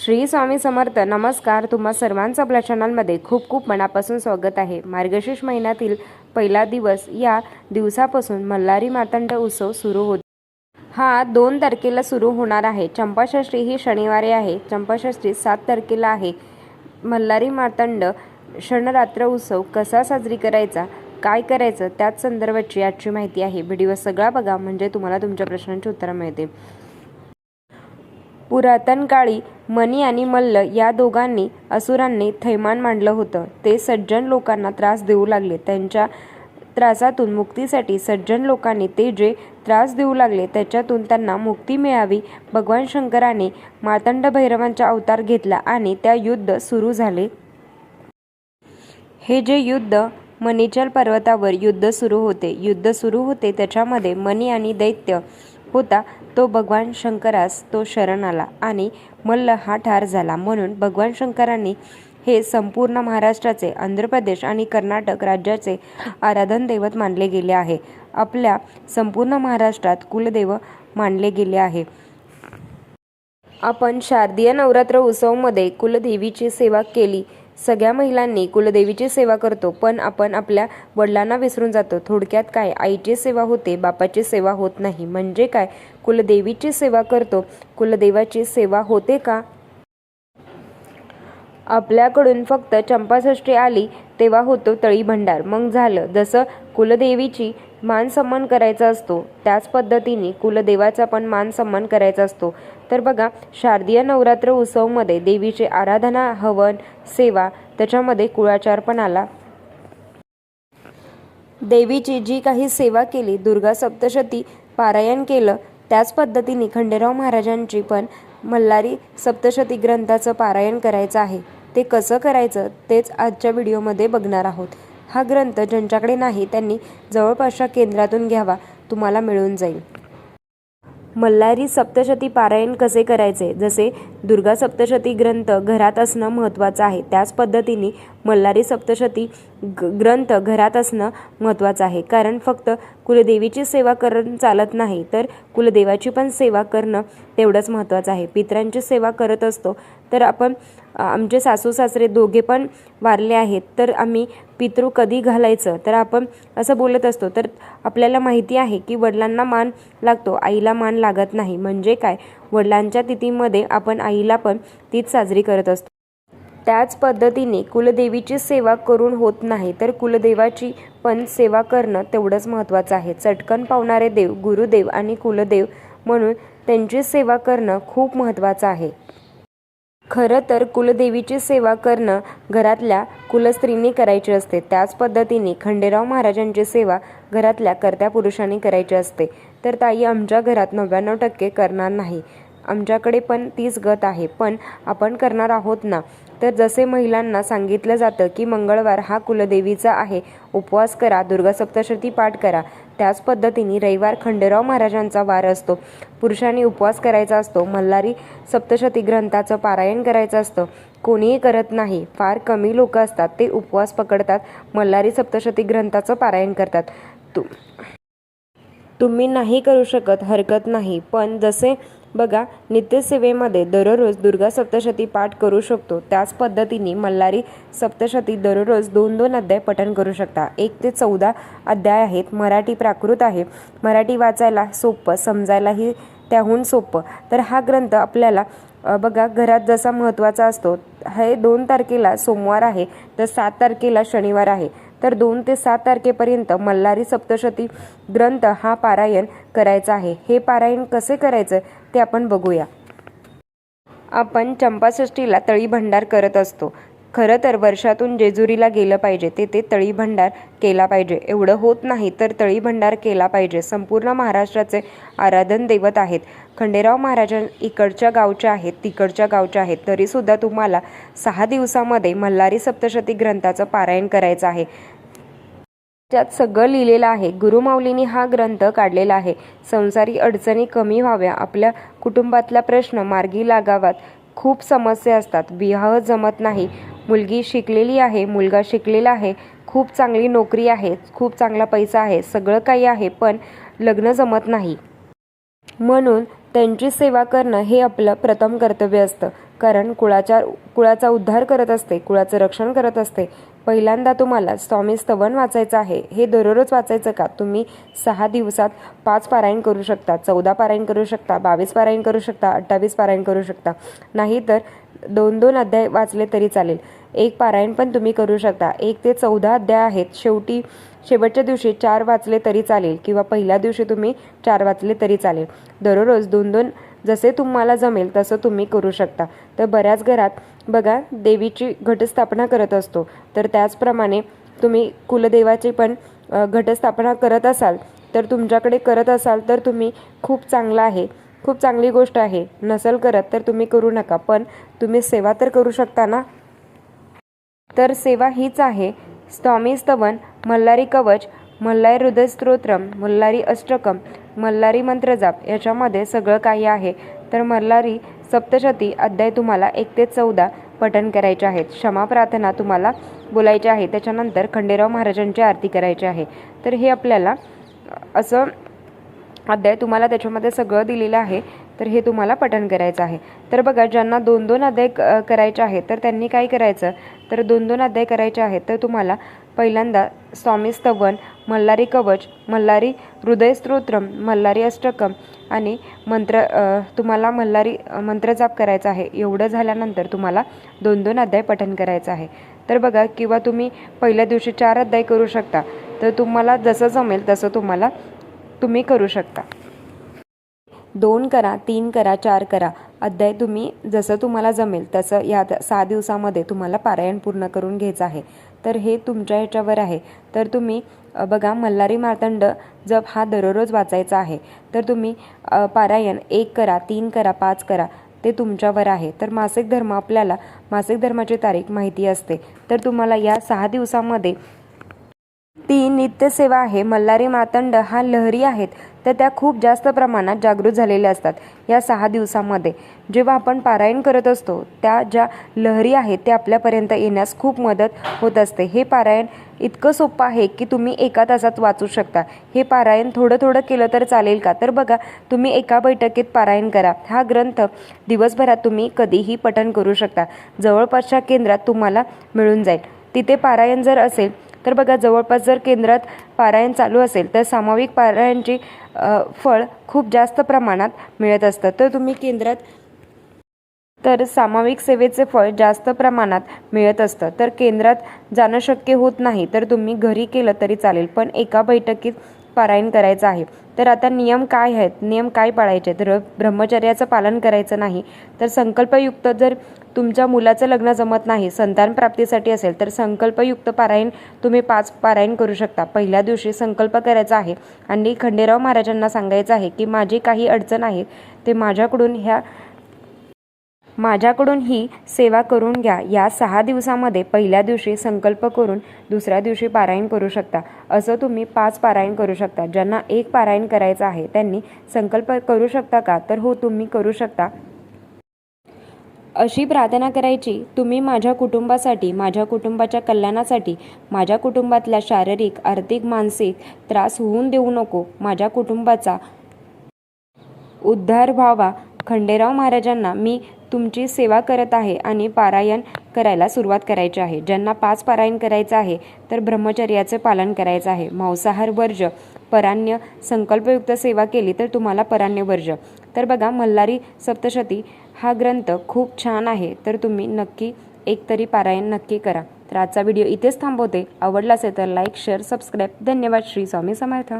श्री स्वामी समर्थ नमस्कार. तुम्हा सर्वांचं आपल्या चॅनलमध्ये खूप खूप मनापासून स्वागत आहे. मार्गशीर्ष महिन्यातील पहिला दिवस या दिवसापासून मल्हारी मार्तंड उत्सव सुरू होतो. हा दोन तारखेला सुरू होणार आहे. चंपाषष्ठी ही शनिवारी आहे. चंपाषष्ठी सात तारखेला आहे. मल्हारी मार्तंड क्षणरात्र उत्सव कसा साजरी करायचा काय करायचं त्याच संदर्भाची आजची माहिती आहे. व्हिडिओ सगळा बघा. म्हणजे तुम्हाला तुमच्या प्रश्नांची उत्तरं मिळतील. पुरातन काळी मनी आणि मल्ल या दोघांनी असुरांनी थैमान मांडलं होतं. ते सज्जन लोकांना त्रास देऊ लागले. त्यांच्या त्रासातून मुक्तीसाठी सज्जन लोकांनी ते जे त्रास देऊ लागले त्याच्यातून त्यांना मुक्ती मिळावी. भगवान शंकराने मातंड भैरवांचा अवतार घेतला आणि त्या युद्ध सुरू झाले. हे जे युद्ध मणिचल पर्वतावर युद्ध सुरू होते युद्ध सुरू होते त्याच्यामध्ये मणी आणि दैत्य होता. तो भगवान शंकरास तो शरण आला आणि मल्ल हा ठार झाला. म्हणून भगवान शंकरांनी हे संपूर्ण महाराष्ट्राचे आंध्र प्रदेश आणि कर्नाटक राज्याचे आराधन दैवत मानले गेले आहे. आपल्या संपूर्ण महाराष्ट्रात कुलदेव मानले गेले आहे. आपण शारदीय नवरात्र उत्सवमध्ये कुलदेवीची सेवा केली. सगळ्या महिलांनी कुलदेवीची सेवा करतो पण आपण आपल्या वडिलांना विसरून जातो. थोडक्यात काय? आईची सेवा होते बापाची सेवा होत नाही. म्हणजे काय? कुलदेवीची सेवा करतो. कुलदेवाची सेवा होते का? आपल्याकडून फक्त चंपाषष्ठी आली तेव्हा होतो तळी भंडार. मग झालं जसं कुलदेवीची मान सन्मान करायचा असतो त्याच पद्धतीने कुलदेवाचा पण मान सन्मान करायचा असतो. तर बघा शारदीय नवरात्र उत्सवमध्ये देवीचे आराधना हवन सेवा त्याच्यामध्ये कुळाचार पण आला. देवीची जी काही सेवा केली दुर्गा सप्तशती पारायण केलं त्याच पद्धतीने खंडेराव महाराजांची पण मल्हारी सप्तशती ग्रंथाचं पारायण करायचं आहे. ते कसं करायचं तेच आजच्या व्हिडिओमध्ये बघणार आहोत. हा ग्रंथ ज्यांच्याकडे नाही त्यांनी जवळपासच्या केंद्रातून घ्यावा तुम्हाला मिळून जाईल. मल्हारी सप्तशती पारायण कसे करायचे? जसे दुर्गा सप्तशती ग्रंथ घरात असणं महत्त्वाचं आहे त्याच पद्धतीने मल्हारी सप्तशती ग ग्रंथ घरात असणं महत्त्वाचं आहे. कारण फक्त कुलदेवीची सेवा करून चालत नाही तर कुलदेवाची पण सेवा करणं तेवढंच महत्त्वाचं आहे. पितरांची सेवा करत असतो तर आपण आमचे सासू सासरे दोघे पण वारले आहेत. तर आम्ही पितृ कधी घालायचं? तर आपण असं बोलत असतो. तर आपल्याला माहिती आहे की वडिलांना मान लागतो. आईला मान लागत नाही. म्हणजे काय? वडिलांच्या तिथीमध्ये आपण आईला पण तीच साजरी करत असतो. त्याच पद्धतीने कुलदेवीची सेवा करून होत नाही तर कुलदेवाची पण सेवा करणं तेवढंच महत्त्वाचं आहे. चटकन पावणारे देव गुरुदेव आणि कुलदेव म्हणून त्यांची सेवा करणं खूप महत्त्वाचं आहे. खरं तर कुलदेवीची सेवा करणं घरातल्या कुलस्त्रीने करायची असते. त्याच पद्धतीने खंडेराव महाराजांची सेवा घरातल्या कर्त्या पुरुषांनी करायची असते. तर ताई आमच्या घरात नव्याण्णव टक्के करणार नाही. आमच्याकडे पण तीच गत आहे. पण आपण करणार आहोत ना? तर जसे महिलांना सांगितलं जातं की मंगळवार हा कुलदेवीचा आहे उपवास करा दुर्गा सप्तशती पाठ करा. त्याच पद्धतीने रविवार खंडेराव महाराजांचा वार असतो. पुरुषांनी उपवास करायचा असतो. मल्हारी सप्तशती ग्रंथाचं पारायण करायचं असतं. कोणीही करत नाही. फार कमी लोक असतात. ते उपवास पकडतात. मल्हारी सप्तशती ग्रंथाचं पारायण करतात. तु तुम्ही नाही करू शकत. हरकत नाही. पण जसे बघा नित्यसेवेमध्ये दररोज दुर्गा सप्तशती पाठ करू शकतो. त्याच पद्धतीने मल्हारी सप्तशती दररोज दोन दोन अध्याय पठण करू शकता. एक ते चौदा अध्याय आहेत. मराठी प्राकृत आहे. मराठी वाचायला सोपं समजायलाही त्याहून सोपं. तर हा ग्रंथ आपल्याला बघा घरात जसा महत्त्वाचा असतो हे दोन तारखेला सोमवार आहे तर सात तारखेला शनिवार आहे. तर दोन ते सात तारखेपर्यंत मल्हारी सप्तशती ग्रंथ हा पारायण करायचा आहे. हे पारायण कसे करायचं ते आपण बघूया. आपण चंपाषष्टीला तळी भंडार करत असतो. खरं तर वर्षातून जेजुरीला गेलं पाहिजे तेथे तळी भंडार केला पाहिजे. एवढं होत नाही तर तळी भंडार केला पाहिजे. संपूर्ण महाराष्ट्राचे आराधन दैवत आहेत. खंडेराव महाराजां इकडच्या गावच्या आहेत तिकडच्या गावच्या आहेत. तरीसुद्धा तुम्हाला सहा दिवसामध्ये मल्हारी सप्तशती ग्रंथाचं पारायण करायचं आहे. त्यात सगळं लिहिलेलं आहे. गुरुमाऊलींनी हा ग्रंथ काढलेला आहे. संसारी अडचणी कमी व्हाव्या. आपल्या कुटुंबातला प्रश्न मार्गी लागावात. खूप समस्या असतात. विवाह जमत नाही. मुलगी शिकलेली आहे मुलगा शिकलेला आहे खूप चांगली नोकरी आहे खूप चांगला पैसा आहे सगळं काही आहे पण लग्न जमत नाही. म्हणून त्यांची सेवा करणं हे आपलं प्रथम कर्तव्य असतं. कारण कुळाच्या कुळाचा उद्धार करत असते कुळाचं रक्षण करत असते. पहिल्यांदा तुम्हाला स्वामी स्तवन वाचायचं आहे हे दररोज वाचायचं का? तुम्ही सहा दिवसात पाच पारायण करू शकता चौदा पारायण करू शकता बावीस पारायण करू शकता अठ्ठावीस पारायण करू शकता. नाहीतर दोन दोन अध्याय वाचले तरी चालेल. एक पारायण पण तुम्ही करू शकता. एक ते चौदा अध्याय आहेत. शेवटी शेवटच्या दिवशी चार वाचले तरी चालेल किंवा पहिल्या दिवशी तुम्ही चार वाचले तरी चालेल. दररोज दोन दोन जसे तुम्हाला जमेल तसं तुम्ही करू शकता. तर बऱ्याच घरात बघा देवीची घटस्थापना करत असतो. तर त्याचप्रमाणे तुम्ही कुलदेवाची पण घटस्थापना करत असाल तर तुमच्याकडे करत असाल तर तुम्ही खूप चांगलं आहे. खूप चांगली गोष्ट आहे. नसेल करत तर तुम्ही करू नका. पण तुम्ही सेवा तर करू शकता ना? तर सेवा हीच आहे. स्वामी स्तवन मल्हारी कवच मल्हारी हृदयस्तोत्रम मल्हारी अष्टकम मल्हारी मंत्रजाप याच्यामध्ये सगळं काही आहे. तर मल्हारी सप्तशती अध्याय तुम्हाला एक ते चौदा पठण करायचे आहेत. क्षमा प्रार्थना तुम्हाला बोलायची आहे. त्याच्यानंतर खंडेराव महाराजांची आरती करायची आहे. तर हे आपल्याला असं अध्याय तुम्हाला त्याच्यामध्ये सगळं दिलेलं आहे. तर हे तुम्हाला पठण करायचं आहे. तर बघा ज्यांना दोन दोन अध्याय करायचे आहेत तर त्यांनी काय करायचं? तर दोन दोन अध्याय करायचे आहेत तर तुम्हाला पहिल्यांदा स्वामी स्तवन मल्हारी कवच मल्हारी हृदयस्तोत्रम मल्हारी अष्टकम आणि मंत्र तुम्हाला मल्हारी मंत्रजाप करायचा आहे. एवढं झाल्यानंतर तुम्हाला दोन दोन अध्याय पठण करायचं आहे. तर बघा किंवा तुम्ही पहिल्या दिवशी चार अध्याय करू शकता. तर तुम्हाला जसं जमेल तसं तुम्हाला तुम्ही करू शकता. दोन करा तीन करा चार करा. अध्याय तुम्ही जसं तुम्हाला जमेल तसं या द- सहा दिवसामध्ये तुम्हाला पारायण पूर्ण करून घ्यायचं आहे. तर हे तुमच्या ह्याच्यावर आहे. तर तुम्ही बघा मल्हारी मार्तंड जप हा दररोज वाचायचा आहे. तर तुम्ही पारायण एक करा तीन करा पाच करा ते तुमच्यावर आहे. तर मासिक धर्म आपल्याला मासिक धर्माची तारीख माहिती असते. तर तुम्हाला या सहा दिवसामध्ये ती नित्यसेवा आहे. मल्हारी मातंड हा लहरी आहेत. तर त्या खूप जास्त प्रमाणात जागृत झालेल्या असतात या सहा दिवसामध्ये. जेव्हा आपण पारायण करत असतो त्या ज्या लहरी आहेत त्या आपल्यापर्यंत येण्यास खूप मदत होत असते. हे पारायण इतकं सोपं आहे की तुम्ही एका तासात वाचू शकता. हे पारायण थोडं थोडं केलं तर चालेल का? तर बघा तुम्ही एका बैठकीत पारायण करा. हा ग्रंथ दिवसभरात तुम्ही कधीही पठण करू शकता. जवळपासच्या केंद्रात तुम्हाला मिळून जाईल. तिथे पारायण जर असेल तर बघा जवळपास जर केंद्रात पारायण चालू असेल तर सामाविक पारायणची फळ खूप जास्त प्रमाणात मिळत असतं तर तुम्ही केंद्रात तर सामाविक सेवेचे फळ जास्त प्रमाणात मिळत असतं तर केंद्रात जाणं शक्य होत नाही तर तुम्ही घरी केलं तरी चालेल. पण एका बैठकीत पारायण करायचं आहे. तर आता नियम काय आहेत? नियम काय पाळायचे? तर ब्रह्मचर्याचं पालन करायचं नाही तर संकल्पयुक्त जर तुमच्या मुलाचं लग्न जमत नाही संतान प्राप्तीसाठी असेल तर संकल्पयुक्त पारायण तुम्ही पाच पारायण करू शकता. पहिल्या दिवशी संकल्प करायचा आहे. आणि खंडेराव महाराजांना सांगायचं आहे की माझी काही अडचण आहे ते माझ्याकडून ह्या माझ्याकडून ही सेवा करून घ्या. या सहा दिवसामध्ये पहिल्या दिवशी संकल्प करून दुसऱ्या दिवशी पारायण करू शकता. असं तुम्ही पाच पारायण करू शकता. ज्यांना एक पारायण करायचं आहे त्यांनी संकल्प करू शकता का? तर हो तुम्ही करू शकता. अशी प्रार्थना करायची तुम्ही माझ्या कुटुंबासाठी माझ्या कुटुंबाच्या कल्याणासाठी माझ्या कुटुंबातल्या शारीरिक आर्थिक मानसिक त्रास होऊन देऊ नको. माझ्या कुटुंबाचा उद्धार व्हावा. खंडेराव महाराजांना मी तुमची सेवा करत आहे आणि पारायण करायला सुरुवात करायची आहे. ज्यांना पाच पारायण करायचं आहे तर ब्रह्मचर्याचं पालन करायचं आहे. मांसाहार वर्ज परान्य संकल्पयुक्त सेवा केली तर तुम्हाला परान्य वर्ज तर बघा मल्हारी सप्तशती हा ग्रंथ खूप छान आहे तर तुम्ही नक्की एक तरी पारायण नक्की करा. तर आजचा व्हिडिओ इथेच थांबवते. आवडला असेल तर लाईक शेअर सबस्क्राईब. धन्यवाद. श्री स्वामी समर्थ.